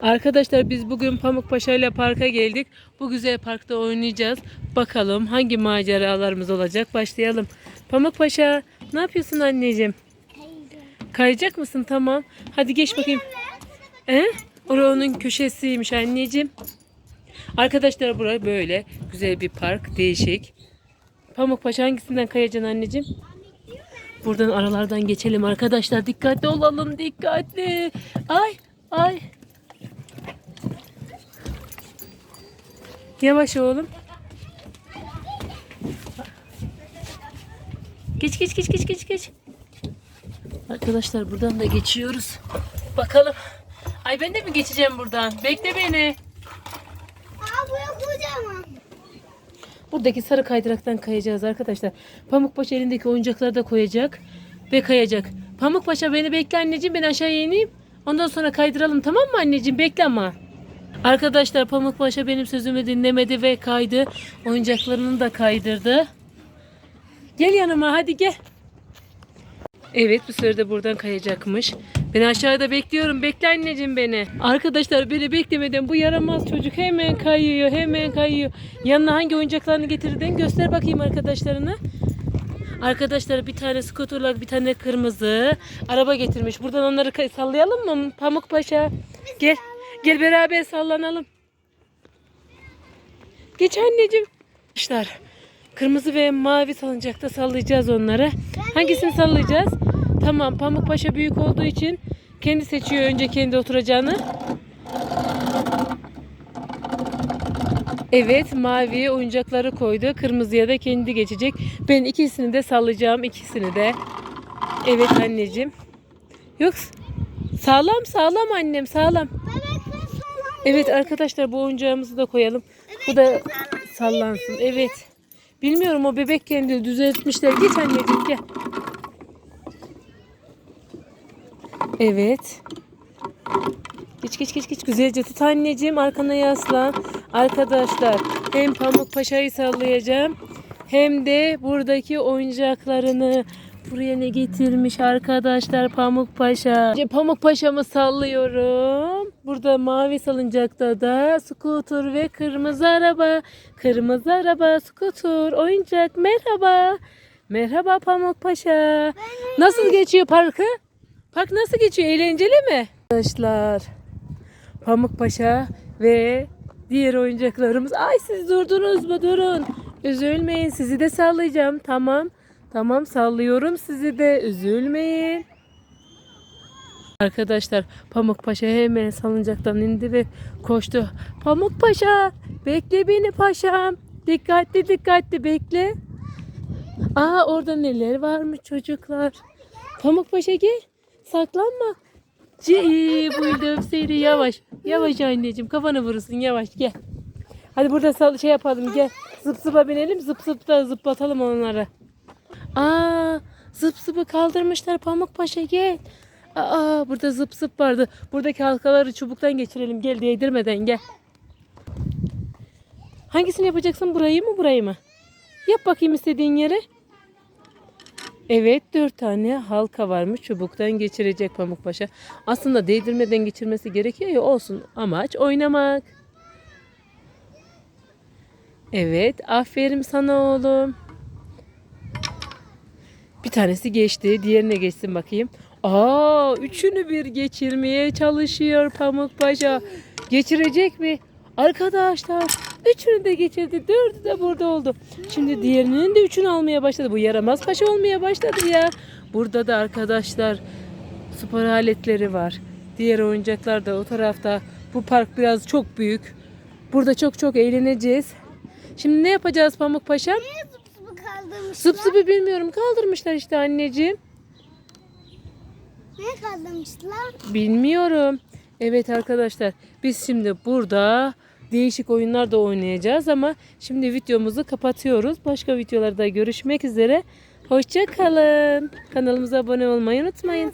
Arkadaşlar biz bugün Pamukpaşa ile parka geldik. Bu güzel parkta oynayacağız. Bakalım hangi maceralarımız olacak. Başlayalım. Pamukpaşa ne yapıyorsun anneciğim? Kayacak mısın? Tamam. Hadi geç bakayım. He? Orası onun köşesiymiş anneciğim. Arkadaşlar burası böyle güzel bir park. Değişik. Pamukpaşa hangisinden kayacaksın anneciğim? Buradan aralardan geçelim arkadaşlar. Dikkatli olalım. Dikkatli. Ay ay. Yavaş oğlum. Geç geç geç geç geç geç. Arkadaşlar buradan da geçiyoruz. Bakalım. Ay ben de mi geçeceğim buradan? Bekle beni. Aa bu yok kocaman. Buradaki sarı kaydıraktan kayacağız arkadaşlar. Pamukpaşa elindeki oyuncakları da koyacak ve kayacak. Pamukpaşa beni bekle anneciğim ben aşağıya ineyim. Ondan sonra kaydıralım tamam mı anneciğim? Bekle ama. Arkadaşlar Pamukpaşa benim sözümü dinlemedi ve kaydı. Oyuncaklarını da kaydırdı. Gel yanıma hadi gel. Evet bu sefer de buradan kayacakmış. Ben aşağıda bekliyorum. Bekle anneciğim beni. Arkadaşlar beni beklemeden bu yaramaz çocuk hemen kayıyor. Hemen kayıyor. Yanına hangi oyuncaklarını getirdin? Göster bakayım arkadaşlarına. Arkadaşlar bir tane skuterla bir tane kırmızı araba getirmiş. Buradan onları sallayalım mı Pamuk Paşa? Gel. Gel beraber sallanalım. Geç anneciğim. Arkadaşlar kırmızı ve mavi salıncakta sallayacağız onları. Hangisini sallayacağız? Tamam Pamuk Paşa büyük olduğu için kendi seçiyor önce kendi oturacağını. Evet mavi oyuncakları koydu. Kırmızıya da kendi geçecek. Ben ikisini de sallayacağım. ikisini de. Evet anneciğim. Yok. Sağlam sağlam annem sağlam. Evet arkadaşlar bu oyuncağımızı da koyalım. Bu da sallansın. Evet. Bilmiyorum o bebek kendi düzeltmişler. Geç anneciğim gel. Evet. Geç geç geç geç güzelce tut anneciğim arkana yaslan. Arkadaşlar hem Pamuk Paşa'yı sallayacağım hem de buradaki oyuncaklarını buraya ne getirmiş arkadaşlar Pamuk Paşa. Pamuk Paşa'mı sallıyorum. Burada mavi salıncakta da skuter ve kırmızı araba. Kırmızı araba, skuter, oyuncak merhaba. Merhaba Pamuk Paşa. Nasıl geçiyor parkı? Park nasıl geçiyor? Eğlenceli mi? Arkadaşlar Pamuk Paşa ve diğer oyuncaklarımız. Ay siz durdunuz mu? Durun. Üzülmeyin. Sizi de sallayacağım. Tamam. Tamam sallıyorum sizi de. Üzülmeyin. Arkadaşlar Pamuk Paşa hemen salıncaktan indi ve koştu. Pamuk Paşa bekle beni paşam. Dikkatli dikkatli bekle. Aa orada neler varmış çocuklar. Pamuk Paşa gel. Saklanma. Ci buldum seni yavaş. Yavaş anneciğim kafanı vurursun yavaş gel. Hadi burada şey yapalım gel. Zıp zıpa binelim zıp zıp da zıplatalım onları. Aa zıp zıpı kaldırmışlar Pamuk Paşa gel. Aa burada zıp zıp vardı. Buradaki halkaları çubuktan geçirelim gel değdirmeden gel. Hangisini yapacaksın burayı mı burayı mı? Yap bakayım istediğin yere. Evet dört tane halka varmış çubuktan geçirecek Pamukpaşa. Aslında değdirmeden geçirmesi gerekiyor ya olsun amaç oynamak. Evet aferin sana oğlum. Bir tanesi geçti diğerine geçsin bakayım. Aa üçünü bir geçirmeye çalışıyor Pamukpaşa. Geçirecek mi? Arkadaşlar üçünü de geçirdi. Dördü de burada oldu. Şimdi diğerinin de üçünü almaya başladı. Bu yaramaz paşa olmaya başladı ya. Burada da arkadaşlar spor aletleri var. Diğer oyuncaklar da o tarafta. Bu park biraz çok büyük. Burada çok çok eğleneceğiz. Şimdi ne yapacağız Pamuk Paşa? Kaldırmışlar? Zıp zıpı bilmiyorum kaldırmışlar işte anneciğim. Niye kaldırmışlar? Bilmiyorum. Evet arkadaşlar biz şimdi burada değişik oyunlar da oynayacağız ama şimdi videomuzu kapatıyoruz. Başka videolarda görüşmek üzere. Hoşça kalın. Kanalımıza abone olmayı unutmayın.